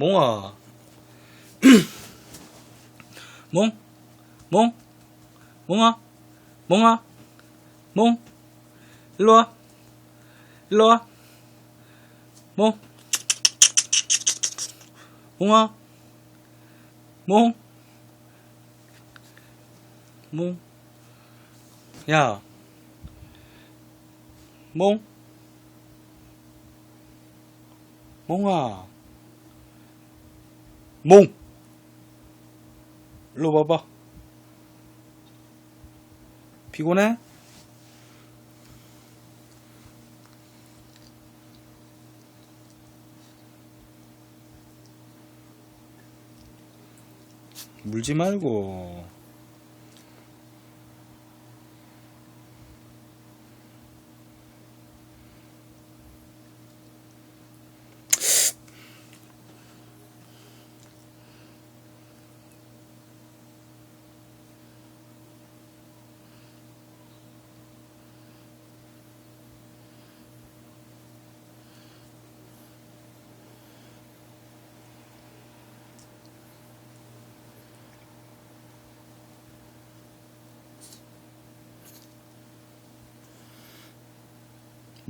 몽아. 몽? 몽? 몽아? 몽아? 몽? 일로 와. 일로 와. 몽? 몽아? 몽? 몽? 야. 몽? 몽아. 몽! 일로 와봐. 피곤해? 물지 말고.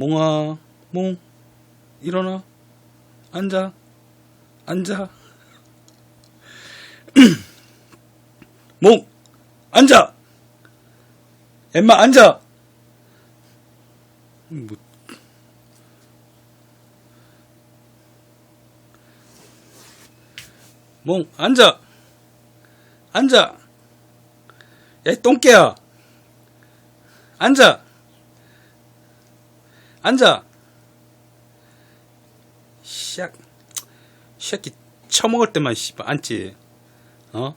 몽아, 몽, 일어나. 앉아. 앉아. 몽, 앉아! 엠마, 앉아! 뭐. 몽, 앉아! 앉아! 야, 이 똥개야! 앉아! 앉아. 샥. 새끼 처먹을 때만 씨발 앉지. 어?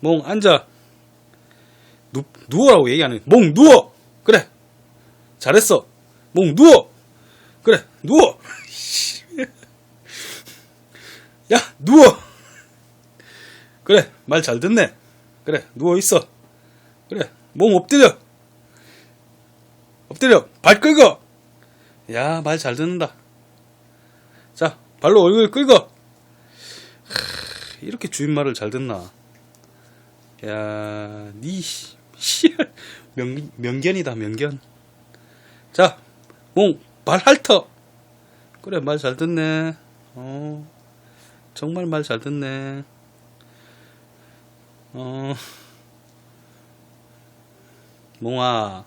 몽 앉아. 누, 누워라고 얘기 안 해. 몽 누워. 그래. 잘했어. 몽 누워. 그래. 누워. 야 누워. 그래 말 잘 듣네. 그래 누워 있어. 그래 몽 엎드려. 엎드려. 발 긁어 야말 잘 듣는다. 자 발로 얼굴 긁어 하, 이렇게 주인 말을 잘 듣나? 야 니 씨발 명, 명견이다 명견. 자 몽 발 핥어. 그래 말 잘 듣네. 어 정말 말 잘 듣네. 어 몽아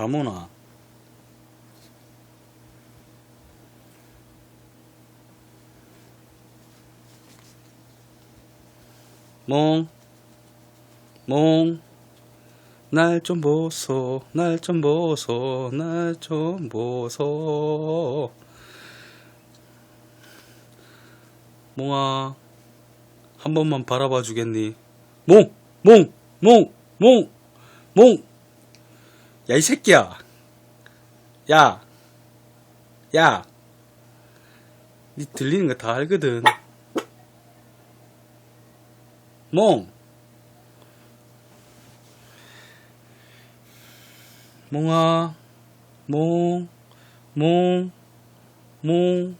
자모나 몽, 몽, 날 좀 보소, 날 좀 보소, 날 좀 보소. 몽아, 한 번만 바라봐 주겠니? 몽, 몽, 몽, 몽, 몽. 야, 이 새끼야. 야. 야. 니 들리는 거 다 알거든. 몽. 몽아. 몽. 몽. 몽.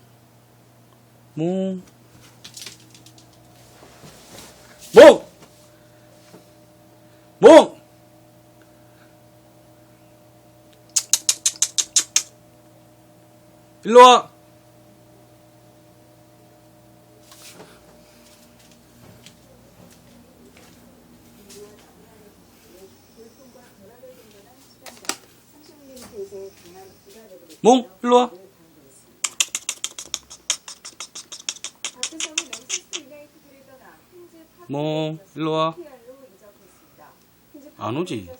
몽. 몽! 몽! 일로 와. 몽, 일로 와. 몽, 일로 와. 안 오지?